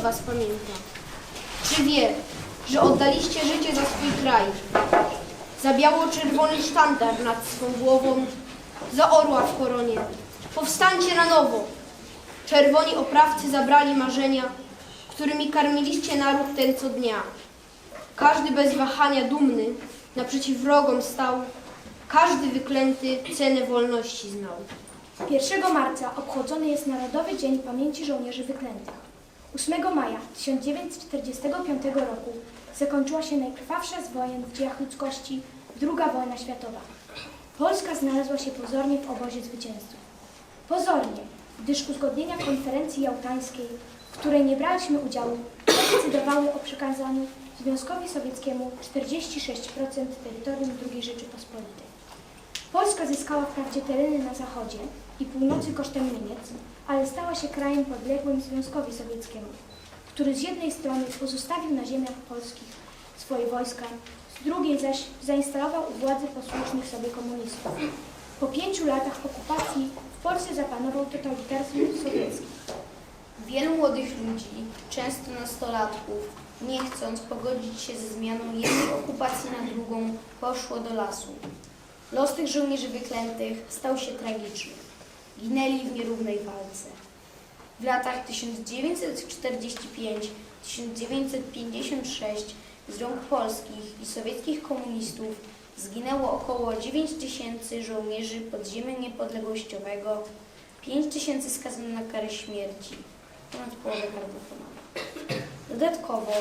was pamięta? Czy wie, że oddaliście życie za swój kraj? Za biało-czerwony sztandar nad swą głową, za orła w koronie. Powstańcie na nowo! Czerwoni oprawcy zabrali marzenia, którymi karmiliście naród ten co dnia. Każdy bez wahania dumny naprzeciw wrogom stał, każdy wyklęty cenę wolności znał. 1 marca obchodzony jest Narodowy Dzień Pamięci Żołnierzy Wyklętych. 8 maja 1945 roku zakończyła się najkrwawsza z wojen w dziejach ludzkości II wojna światowa. Polska znalazła się pozornie w obozie zwycięzców. Pozornie, gdyż uzgodnienia konferencji jałtańskiej, w której nie braliśmy udziału, decydowały o przekazaniu Związkowi Sowieckiemu 46% terytorium II Rzeczypospolitej. Polska zyskała wprawdzie tereny na zachodzie i północy kosztem Niemiec, ale stała się krajem podległym Związkowi Sowieckiemu, który z jednej strony pozostawił na ziemiach polskich swoje wojska, z drugiej zaś zainstalował u władzy posłusznych sobie komunistów. Po pięciu latach okupacji w Polsce zapanował totalitaryzm sowiecki. Wielu młodych ludzi, często nastolatków, nie chcąc pogodzić się ze zmianą jednej okupacji na drugą, poszło do lasu. Los tych żołnierzy wyklętych stał się tragiczny. Ginęli w nierównej walce. W latach 1945-1956 z rąk polskich i sowieckich komunistów zginęło około 9 tysięcy żołnierzy podziemia niepodległościowego, 5 tysięcy skazano na karę śmierci, ponad połowę karbofonami. Dodatkowo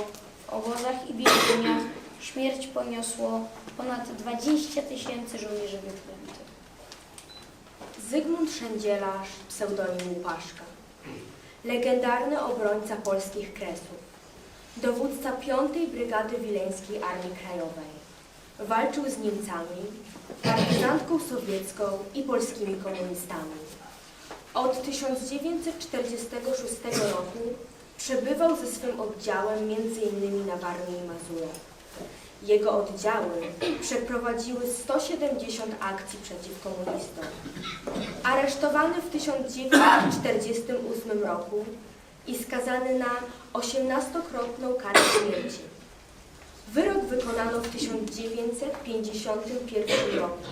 w obozach i więzieniach śmierć poniosło ponad 20 tysięcy żołnierzy wyklętych. Zygmunt Szędzielarz, pseudonim Łupaszka. Legendarny obrońca polskich kresów. Dowódca 5 Brygady Wileńskiej Armii Krajowej. Walczył z Niemcami, partyzantką sowiecką i polskimi komunistami. Od 1946 roku przebywał ze swym oddziałem m.in. na Warmii i Mazurach. Jego oddziały przeprowadziły 170 akcji przeciw komunistom. Aresztowany w 1948 roku i skazany na 18-krotną karę śmierci. Wyrok wykonano w 1951 roku.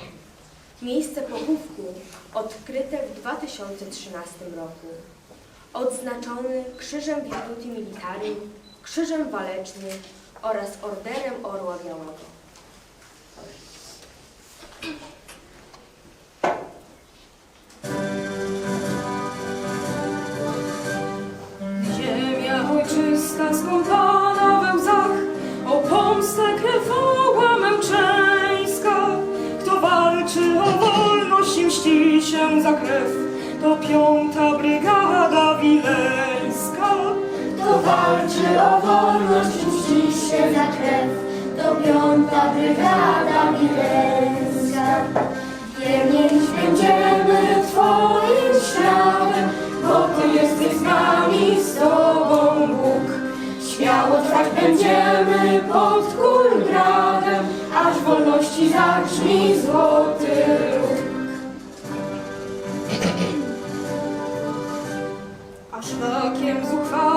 Miejsce pochówku odkryte w 2013 roku. Odznaczony Krzyżem Virtuti Militari, Krzyżem Walecznym oraz Orderem Orła Białego. Ziemia ojczysta skąpana we łzach, o pomstę krewoła męczeńska. Kto walczy o wolność i mści się za krew, to piąta brygada wileńska. Kto walczy o wolność krew, to piąta brygada wileńska. Wiernie iść będziemy Twoim śladem, bo Ty jesteś z nami, z Tobą Bóg. Śmiało trwać będziemy pod kulgradem, aż wolności zabrzmi złoty róg. A szlakiem zuchwałym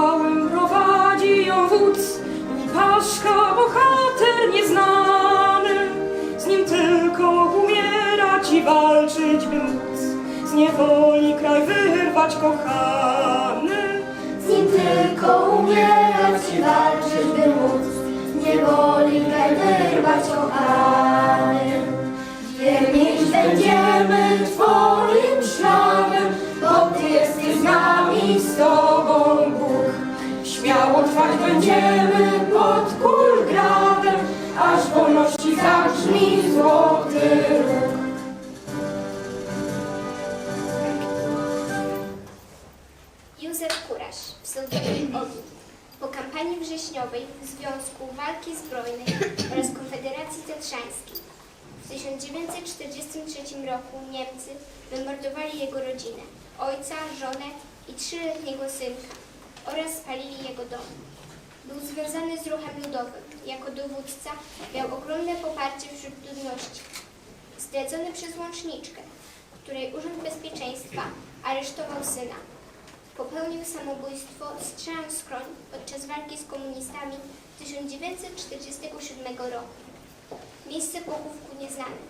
walczyć móc, z niewoli kraj wyrwać kochany. Z nim tylko umierać i walczyć, by móc z niewoli kraj wyrwać kochany. Walki Zbrojnej oraz Konfederacji Tatrzańskiej w 1943 roku Niemcy wymordowali jego rodzinę, ojca, żonę i trzyletniego synka oraz spalili jego dom. Był związany z ruchem ludowym. Jako dowódca miał ogromne poparcie wśród ludności. Zdradzony przez łączniczkę, której Urząd Bezpieczeństwa aresztował syna. Popełnił samobójstwo strzałem w skroń podczas walki z komunistami w 1947 roku. Miejsce pochówku nieznane.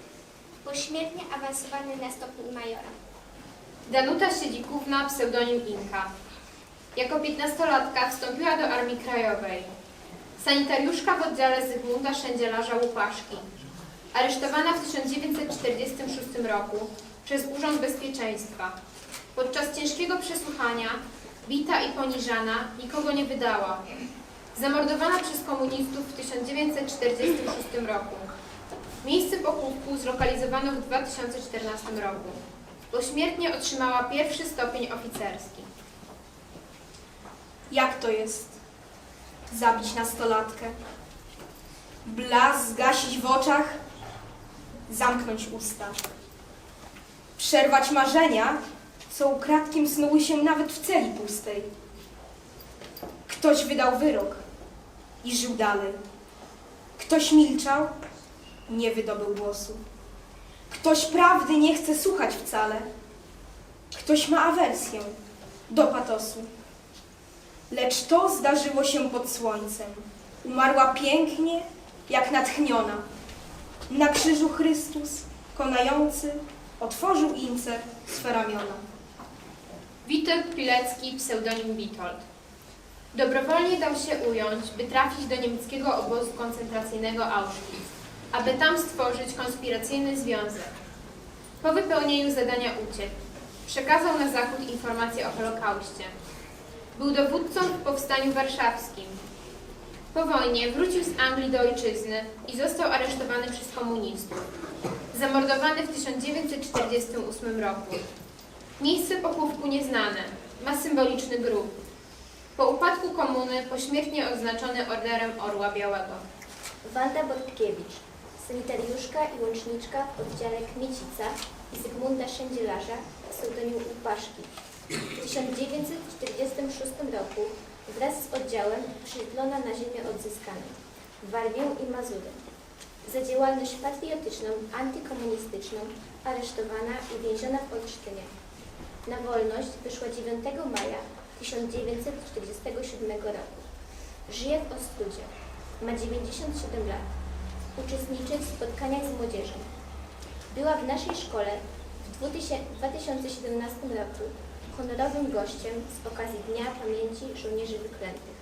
Pośmiertnie awansowany na stopień majora. Danuta Siedzikówna, pseudonim Inka. Jako piętnastolatka wstąpiła do Armii Krajowej. Sanitariuszka w oddziale Zygmunta Szędzielarza Łupaszki. Aresztowana w 1946 roku przez Urząd Bezpieczeństwa. Podczas ciężkiego przesłuchania, bita i poniżana, nikogo nie wydała. Zamordowana przez komunistów w 1946 roku. Miejsce pochówku zlokalizowano w 2014 roku. Pośmiertnie otrzymała pierwszy stopień oficerski. Jak to jest? Zabić nastolatkę. Blask zgasić w oczach, zamknąć usta. Przerwać marzenia, co ukradkiem snuły się nawet w celi pustej. Ktoś wydał wyrok i żył dalej. Ktoś milczał, nie wydobył głosu. Ktoś prawdy nie chce słuchać wcale. Ktoś ma awersję do patosu. Lecz to zdarzyło się pod słońcem. Umarła pięknie, jak natchniona. Na krzyżu Chrystus, konający, otworzył ince swe ramiona. Witold Pilecki, pseudonim Witold. Dobrowolnie dał się ująć, by trafić do niemieckiego obozu koncentracyjnego Auschwitz, aby tam stworzyć konspiracyjny związek. Po wypełnieniu zadania uciekł. Przekazał na zachód informacje o Holokauście. Był dowódcą w powstaniu warszawskim. Po wojnie wrócił z Anglii do ojczyzny i został aresztowany przez komunistów. Zamordowany w 1948 roku. Miejsce pochówku nieznane. Ma symboliczny grób. Po upadku komuny pośmiertnie odznaczony Orderem Orła Białego. Wanda Bortkiewicz, sanitariuszka i łączniczka w oddziale Kmiecica i Zygmunta Szędzielarza, pseudonim Łupaszki. W 1946 roku wraz z oddziałem przysiedlona na ziemię odzyskaną, Warmię i Mazury. Za działalność patriotyczną, antykomunistyczną aresztowana i więziona w Olsztynie. Na wolność wyszła 9 maja 1947 roku. Żyje w Ostrudzie. Ma 97 lat. Uczestniczy w spotkaniach z młodzieżą. Była w naszej szkole w 2017 roku honorowym gościem z okazji Dnia Pamięci Żołnierzy Wyklętych.